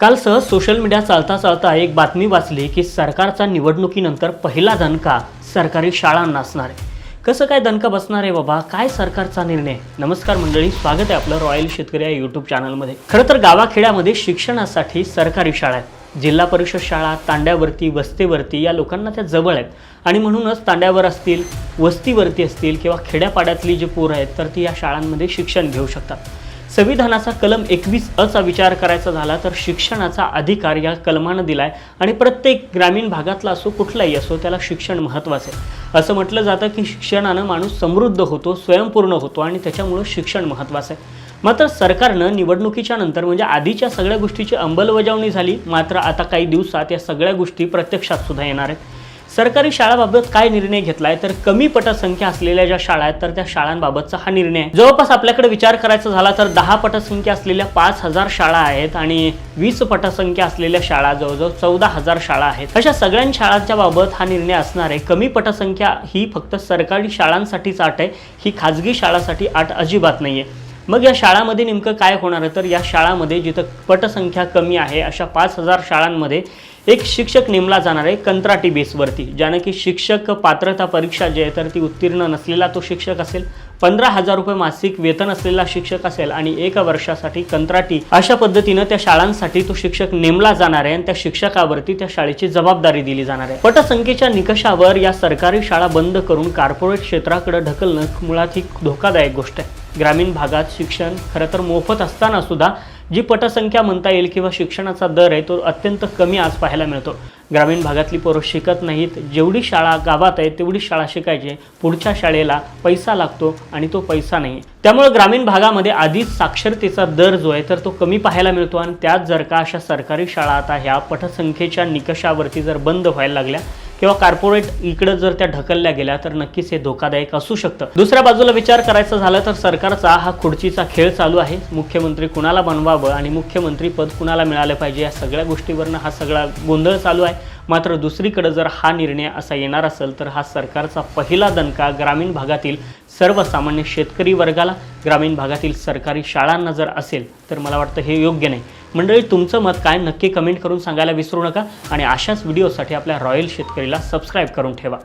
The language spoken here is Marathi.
काल सहज सोशल मीडिया चालता चालता एक बातमी वाचली की सरकारचा निवडणुकीनंतर पहिला दणका सरकारी शाळांना असणार आहे. कसं काय दणका बसणार आहे बाबा? काय सरकारचा निर्णय? नमस्कार मंडळी स्वागत आहे आपलं रॉयल शेतकरी या यूट्यूब चॅनलमध्ये खरं तर गावाखेड्यामध्ये शिक्षणासाठी सरकारी शाळा आहेत. जिल्हा परिषद शाळा तांड्यावरती वस्तीवरती या लोकांना त्या जवळ आहेत. आणि म्हणूनच तांड्यावर असतील वस्तीवरती असतील किंवा खेड्यापाड्यातली जी पोरं आहेत तर ती या शाळांमध्ये शिक्षण घेऊ शकतात. संविधानाचा कलम एकवीस अचा विचार करायचा झाला तर शिक्षणाचा अधिकार या कलमानं दिलाय आणि प्रत्येक ग्रामीण भागातला असो कुठलाही असो त्याला शिक्षण महत्त्वाचं आहे. असं म्हटलं जातं की शिक्षणानं माणूस समृद्ध होतो स्वयंपूर्ण होतो आणि त्याच्यामुळं शिक्षण महत्त्वाचं आहे. मात्र सरकारनं निवडणुकीच्या नंतर म्हणजे आधीच्या सगळ्या गोष्टीची अंमलबजावणी झाली. मात्र आता काही दिवसात या सगळ्या गोष्टी प्रत्यक्षात सुद्धा येणार आहेत. सरकारी शाळाबाबत काय निर्णय घेतलाय? तर कमी पटसंख्या असलेल्या ज्या शाळा आहेत तर त्या शाळांबाबतचा हा निर्णय. आहे जवळपास आपल्याकडे विचार करायचा झाला तर दहा पटसंख्या असलेल्या पाच हजार शाळा आहेत आणि वीस पटसंख्या असलेल्या शाळा जवळजवळ चौदा हजार शाळा आहेत. अशा सगळ्या शाळांच्या बाबत हा निर्णय असणार आहे. कमी पटसंख्या ही फक्त सरकारी शाळांसाठीच आट आहे. ही खाजगी शाळांसाठी आट अजिबात नाही आहे मग या शाळामध्ये नेमकं काय होणार आहे? तर या शाळामध्ये जिथं पटसंख्या कमी आहे अशा पाच हजार शाळांमध्ये एक शिक्षक नेमला जाणार आहे कंत्राटी बेसवरती ज्यानं की शिक्षक पात्रता परीक्षा जी आहे तर ती उत्तीर्ण नसलेला तो शिक्षक असेल पंधरा हजार रुपये मासिक वेतन असलेला शिक्षक असेल आणि एका वर्षासाठी कंत्राटी. अशा पद्धतीनं त्या शाळांसाठी तो शिक्षक नेमला जाणार आहे आणि त्या शिक्षकावरती त्या शाळेची जबाबदारी दिली जाणार आहे. पटसंख्येच्या निकषावर या सरकारी शाळा बंद करून कॉर्पोरेट क्षेत्राकडे ढकलणं मुळात ही धोकादायक गोष्ट आहे. ग्रामीण भागात शिक्षण खरं तर मोफत असताना सुद्धा जी पटसंख्या म्हणता येईल किंवा शिक्षणाचा दर आहे तो अत्यंत कमी आज पाहायला मिळतो. ग्रामीण भागातली पोरं शिकत नाहीत. जेवढी शाळा गावात आहे तेवढी शाळा शिकायची. पुढच्या शाळेला पैसा लागतो आणि तो पैसा नाही. त्यामुळे ग्रामीण भागामध्ये आधीच साक्षरतेचा दर जो आहे तर तो कमी पाहायला मिळतो. आणि त्यात जर का अशा सरकारी शाळा आता ह्या पटसंख्येच्या निकषावरती जर बंद व्हायला लागल्या किंवा कॉर्पोरेट इकडं जर त्या ढकलल्या गेल्या तर नक्कीच हे धोकादायक असू शकतं. दुसऱ्या बाजूला विचार करायचा झाला तर सरकारचा हा खुर्चीचा खेळ चालू आहे. मुख्यमंत्री कुणाला बनवावं आणि मुख्यमंत्री पद कुणाला मिळालं पाहिजे या सगळ्या गोष्टीवरनं हा सगळा गोंधळ चालू आहे. मात्र दुसरीकडे जर हा निर्णय असा येणार असेल तर हा सरकारचा पहिला दणका ग्रामीण भागातील सर्वसामान्य शेतकरी वर्गाला. ग्रामीण भागातील सरकारी शाळांना जर असेल तर मला वाटतं हे योग्य नाही. मंडळी तुमचं मत काय नक्की कमेंट करून सांगायला विसरू नका आणि अशाच व्हिडिओसाठी आपल्या रॉयल शेतकरीला सबस्क्राईब करून ठेवा.